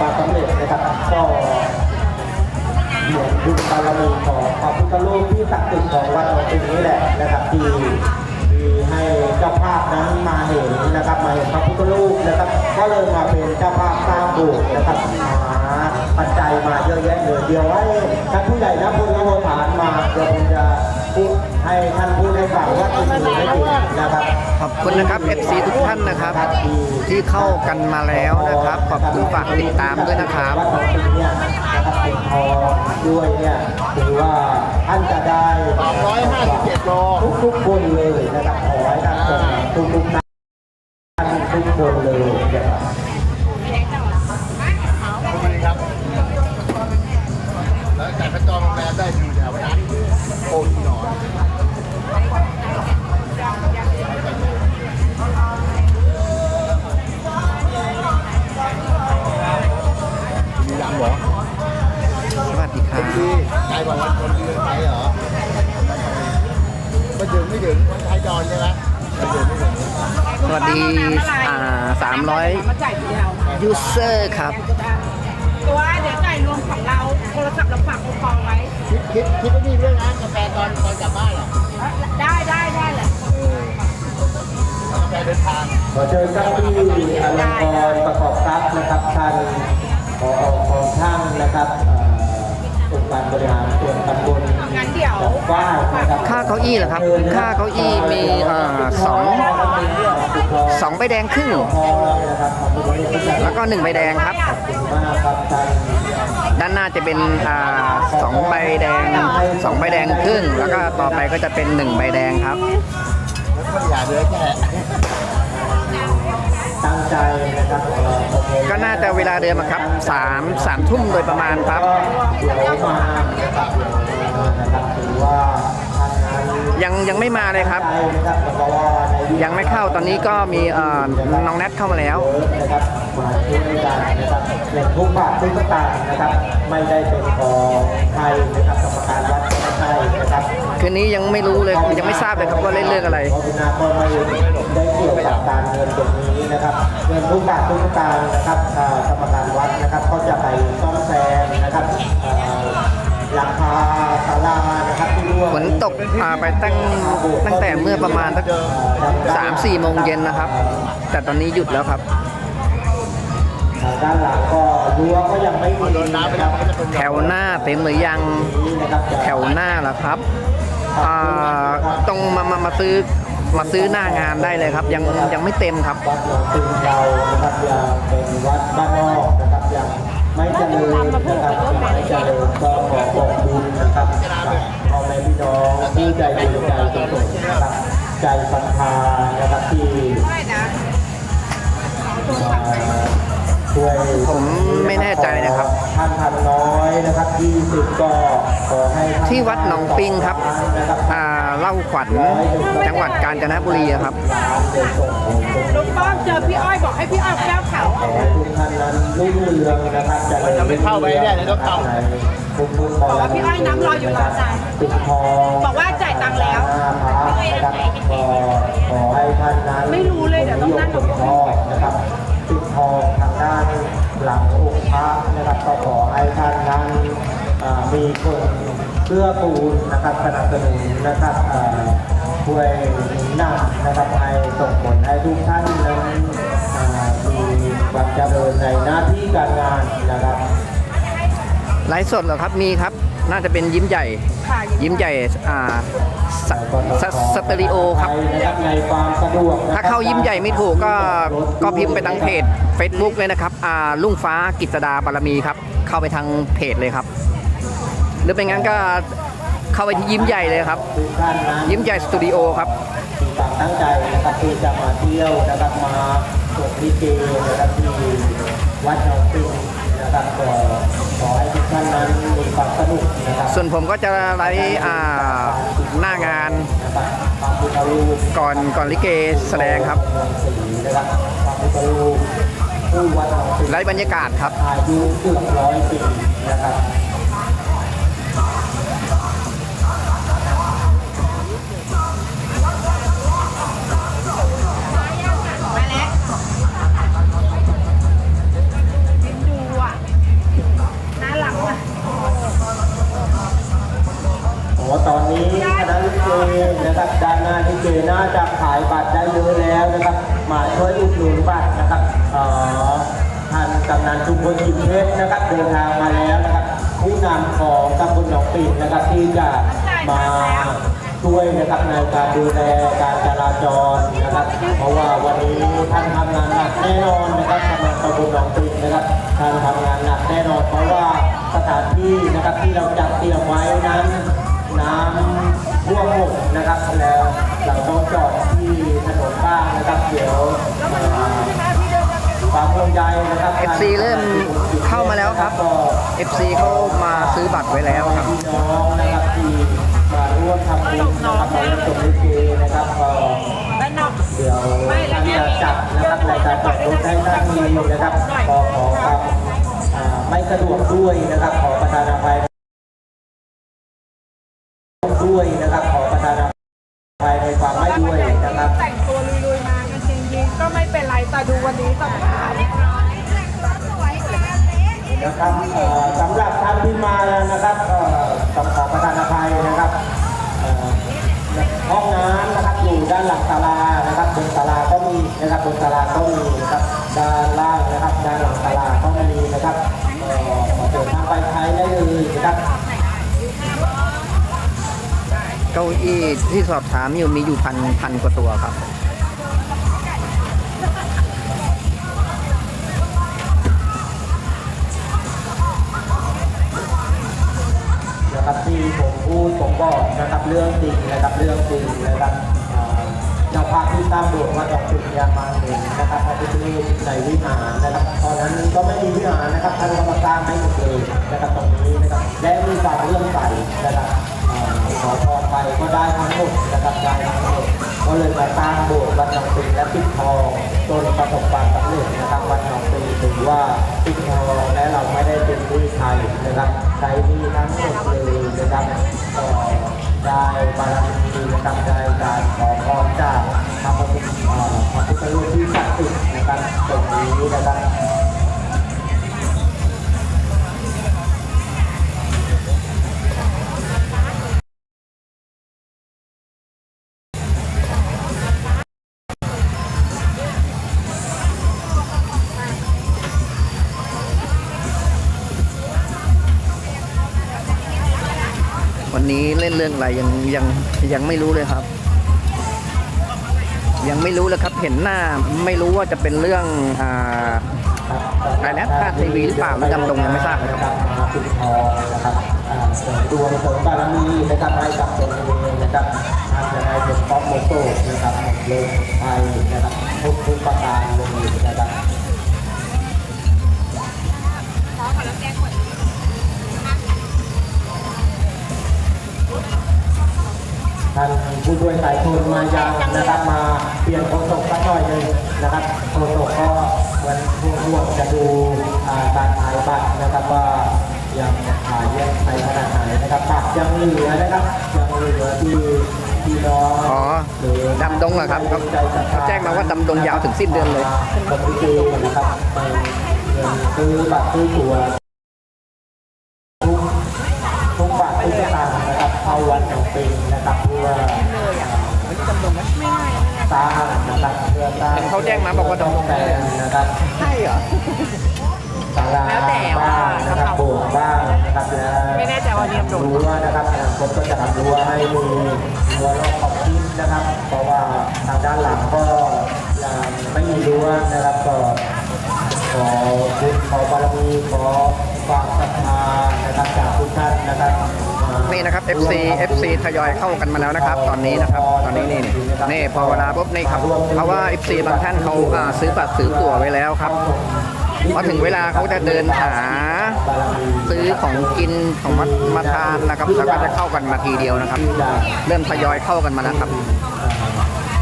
ความสำเร็จนะครับก็เหมือนบุญบารมีของพระพุทธรูปที่ศักดิ์สิทธิ์ของวัดหนองปิงนี้แหละนะครับที่ที่ให้เจ้าภาพนั้นมาเห็นนะครับมาเห็นพระพุทธรูปนะครับก็เลยมาเป็นเจ้าภาพสร้างโบสถ์นะครับมา ปัจจัยมาเยอะแยะเลยเดี๋ยวให้ท่านผู้ใหญ่นะพุทธโมฐานมาเดี๋ยวผมจะพูดให้ท่านพูดให้ฟังว่าจริงหรือไม่จริงนะครับขอบคุณนะครับ FC ทุกท่านนะครับ ที่เข้ากันมาแล้วนะครับ ขอบคุณฝากติดตามด้วยนะครับวัดหนองปิงเนี่ยนะครับเป็นทองด้วยเนี่ยถือว่าท่านจะได้357โลทุกทุกๆคนเลยนะครับขอให้ท่านส่งทุกทุกๆท่านทุกคนเลยนะครับ นไทยดอนใช่ไหมไม่ถึงไม่ถึงสวัสดีอ่ามาจ่ายทีเดียว300 ยูเซอร์ครับตัวเดี๋ยวจ่ายรวมของเราโทรศัพท์เราฝากคูปองไว้ คิดคิดคิดว่ามีเรื่องร้านกาแฟตอนตอนกลับบ้านเหรอได้ได้ได้แหละกาแฟเดินทางขอเชิญท่านที่อลังกรประกอบทรัพย์นะครับท่านขอของท่านนะครับเอ่อองค์การบริหารส่วนตำบล ค่าเก้าอี้เหรอครับ ค่าเก้าอี้มีอ่าสองสองใบแดงครึ่ง แล้วก็หนึ่งใบแดงครับ ด้านหน้าจะเป็นอ่าสองใบแดงสองใบแดงครึ่ง แล้วก็ต่อไปก็จะเป็นหนึ่งใบแดงครับ ตั้งใจนะครับเอ่อโอเคก็น่าจะเวลาเดิมอะครับสามสามทุ่มโดยประมาณครับ ก็เดี๋ยวมานะครับนะครับถือว่าท่านนั้นยังยังไม่มาเลยครับ ใจนะครับเพราะว่าในยุคยังไม่เข้าตอนนี้ก็มีเอ่อน้องแนทเข้ามาแล้ว นะครับ มาช่วยกันนะครับเล่นทุกบาททุกสตางค์นะครับ ไม่ได้เป็นของใครนะครับกรรมการวัดก็ไม่ใช่นะครับคืนนี้ยังไม่รู้เลยยังไม่ทราบเลยครับว่าเล่นเรื่องอะไรเพราะคุณอาก็ไม่ได้เกี่ยวกับการเงินตรงนี้นะครับเงินทุกบาททุกสตางค์นะครับอ่ากรรมการวัดนะครับก็จะไปซ่อมแซมนะครับอ่าหลังคาศาลานะครับที่ร่วงฝนตกอ่าไปตั้งตั้งแต่เมื่อประมาณสักสามสี่โมงเย็นนะครับ แต่ตอนนี้หยุดแล้วครับ ทางด้านหลังก็รั้วก็ยังไม่มีโดนน้ำไปแล้วมันก็จะเป็นแถวหน้าเต็มหรือยังนะครับแถวหน้าเหรอครับอ่าต้องมามามาซื้อมาซื้อหน้างานได้เลยครับ ยังยังไม่เต็มครับวัดหลวงตึงเรานะครับยังเป็นวัดบ้านนอกนะครับยังไม่เจริญนะครับยังไม่เจริญก็ขอบอกบุญนะครับกับพ่อแม่พี่น้องที่ใจดีใจกุศลนะครับใจศรัทธานะครับที่ได้นะช่วย ผมไม่แน่ใจนะครับท่านพันน้อยนะครับ20ก็ขอให้ท่านที่วัดหนองปิงครับนะครับอ่าเล่าขวัญจังหวัดกาญจนบุรีอะครับลุงป้อมเจอพี่อ้อยบอกให้พี่อ้อยแก้วเขาขอให้ทุกท่านนั้นรุ่งเรืองนะครับเจริญจะไม่เข้าไปเนี่ยเดี๋ยวต้องเข้าทุกทุกๆบอกว่าพี่อ้อยน้ำรออยู่รอจ่ายปิดทองบอกว่าจ่ายตังค์แล้วหน้าพระนะครับก็ขอให้ท่านนั้นไม่รู้เลยเดี๋ยวต้องนั่งกับปิดทองนะครับปิด ทองทางด้านหลังองค์พระนะครับก็ขอให้ท่านนั้นมีคนเพื่อปูนนะครับสนับสนุนนะครับอ่าช่วยหนุนนำนะครับให้ส่งผลให้ทุกท่านนั้นมีความเจริญในหน้าที่การงานนะครับไลฟ์สดเหรอครับมีครับ น่าจะเป็นยิ้มใหญ่ ค่ะยิ้มใหญ่อ่าสสสเตอริโอครับในความสะดวกนะครับถ้าเข้ายิ้มใหญ่ไม่ถูกก็ก็พิมพ์ไปทางเพจ Facebook เลยนะครับอ่าลุงฟ้ากิษดาบารมีครับ เข้าไปทางเพจเลยครับ หรือเป็นงั้นก็เข้าไปที่ยิ้มใหญ่เลยครับทุกท่านนั้นยิ้มใหญ่สตูดิโอครับมีความตั้งใจนะครับที่จะมาเที่ยวนะครับมาชมลิเกนะครับที่วัดหนองปิงนะครับก็ขอให้ทุกท่า นั้นมีความสนุกนะครับส่วนผมก็จะไลฟ์อ่าหน้างานครับพระพุทธรูปก่อนก่อนลิเกแสดงครับ เมืองศรีนะครับพระพุทธรูปผู้วัดหนองปิงไลฟ์บรรยากาศครับ อายุเกือบร้อยปีนะครับ กำนันชุมพลกิมเพชรนะครับเดินทางมาแล้วนะครับผู้นำของตำบลหนองปิ่นนะครับที่จะมาช่วยนะครับในการดูแลการจราจรนะครับ เพราะว่าวันนี้ท่านทำงานหนักแน่นอนนะครับสำหรับตำบลหนองปิ่นนะครับท่านทำงานหนักแน่นอน เพราะว่าสถานที่นะครับที่เราจัดเตรียมไว้นั้นน้ำท่วมหมดนะครับแล้วเราต้องจอดที่ถนนบ้างนะครับเดี๋ยว FC เริ่มเข้ามาแล้วครับก็ FC เขามาซื้อบัตรไว้แล้วครับพี่น้องนะครับที่มาร่วมทำบุญนะครับมาร่วมชมลิเกนะครับก็ด้านนอกเดี๋ยวท่านจะจัดนะครับในการจอดรถให้ท่านมีนะครับขอขอความอ่าไม่สะดวกด้วยนะครับ ขอประทานอภัยด้วยนะครับ ขอประทานอภัยในความไม่ด้วยนะครับแต่งตัวลุยๆมากันจริงๆก็ไม่เป็นไรแต่ดูวันนี้ ครับสำหรับท่านที่มานะครับต้องขอประทานอภัยนะครับห้องน้ำนะครับอยู่ด้านหลังศาลานะครับบนศาลาก็มีนะครับบนศาลาก็มีนะครับด้านล่างนะครับด้านหลังศาลาก็มีนะครับเอ่อขอเดินทางไปใช้ได้เลยนะครับเก้าอี้ที่สอบถามอยู่มีอยู่พันพันกว่าตัวครับ นะครับที่ผมพูดผมบอกนะครับเรื่องจริงนะครับเรื่องจริงนะครับเอ่อเจ้าภาพที่สร้างโบสถ์วัดดอกจุดยามาเห็นนะครับพระพุทธรูปในวิหารนะครับ ตอนนั้นก็ไม่มีวิหารนะครับท่านก็มาสร้างให้หมดเลยนะครับตรงนี้นะครับและมีความเลื่อมใสนะครับขอพรไปก็ได้ทั้งหมดนะครับได้ทั้งหมดก็เลยมาสร้างโบสถ์วัดหนองปิงและปิดทองจนประสบความสำเร็จนะครับวัดหนองปิงถือว่าปิดทองและเราไม่ได้เป็นผู้ไทยนะครับ ใช้ที่ทั้งหมดเลยนะครับก็ได้บารมีนะครับได้การขอพรจากพระพุทธเอ่อพระพุทธรูปที่ศักดิ์สิทธิ์นะครับตรงนี้นะครับ นเล่นเรื่องอะไรยังยังยังไม่รู้เลยครับ ยังไม่รู้เลยครับ เห็นหน้าไม่รู้ว่าจะเป็นเรื่องอ่าอะไรนะพลาดทีวีหรือเปล่าหรือดำดงยังไม่ทราบนะครับมาปิดทอนะครับเสริมดวงเสริมบารมีนะครับให้กับตนเองนะครับทานจะได้เป็นครอบโมโต้นะครับหมดโลกภัยนะครับทุกทุกประการเลยานผู้ช่วยสายชนมายังนะครับมาเปลี่ยนโฆษกสักหน่อยหนึ่งนะครับโฆษกก็วันร่วมๆจะดูอ่าการขายบัตรนะครับว่ายังขายเยอะไปขนาดไหนนะครับบัตรยังเหลือนะครับยังเหลือที่พี่น้องอ๋อหรือดำดงเหรอครับเขาเขาแจ้งมาว่าดำดงยาวถึงสิ้นเดือนเลยคนที่ดูนะครับไปเงินซื้อบัตรซื้อตั๋ว เข้าวัดหนองปิงนะครับเพื่อสร้างนะครับเพื่อสร้างเห็นเขาแจ้งมาบอกว่าดำรงแต่นะครับใช่เหรอศาลาแล้วแต่ว่าบ้างนะครับโบสถ์บ้างนะครับและไม่แน่ใจว่าเรียมโดนรั้วนะครับอนาคตก็จะทำรั้วให้มีรั้วรอบขอบชิดนะครับ เพราะว่าทางด้านหลังก็ยังไม่มีรั้วนะครับก็ขอบุญขอบารมีขอความศรัทธานะครับจากทุกท่านนะครับมา นี่นะครับ FC FC ทยอยเข้ากันมาแล้วนะครับ ตอนนี้นะครับ ตอนนี้นี่นี่นี่พอเวลาปุ๊บนี่ครับ เพราะว่า FC บางท่านเขาอ่าซื้อบัตรซื้อตั๋วไว้แล้วครับพอถึงเวลาเขาจะเดินหาซื้อของกินของมามาทานนะครับแล้วก็จะเข้ากันมาทีเดียวนะครับ เริ่มทยอยเข้ากันมาแล้วครับ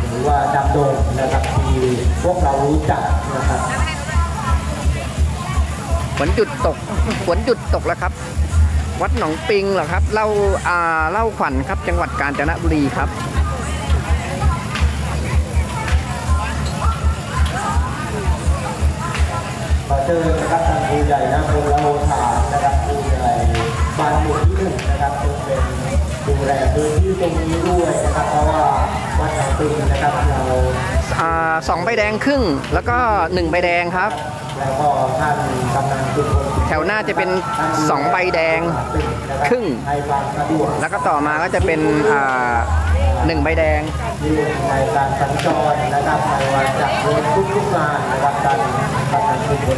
หรือว่าดำดงนะครับที่พวกเรารู้จักนะครับฝนจุดตกฝนจุดตกแล้วครับ วัดหนองปิงเหรอครับเล่าอ่าเล่าขวัญครับ จังหวัดกาญจนบุรีครับขอเชิญนะครับทางผู้ใหญ่นะพลโลฐานนะครับผู้ใหญ่บ้านหมู่ที่หนึ่งนะครับซึ่งเป็นดูแลพื้นที่ตรงนี้ด้วยนะครับเพราะว่าวัดหนองปิงนะครับเราอ่าสองใบแดงครึ่ง แล้วก็หนึ่งใบแดงครับ แล้วก็ท่านกำนันทุกคน แถวหน้าจะเป็นสองใบแดงครึ่ง แล้วก็ต่อมาก็จะเป็นอ่าหนึ่งใบแดงในการสัญจรนะครับในวันจากรถทุกๆงานนะครับการกำนันทุกคน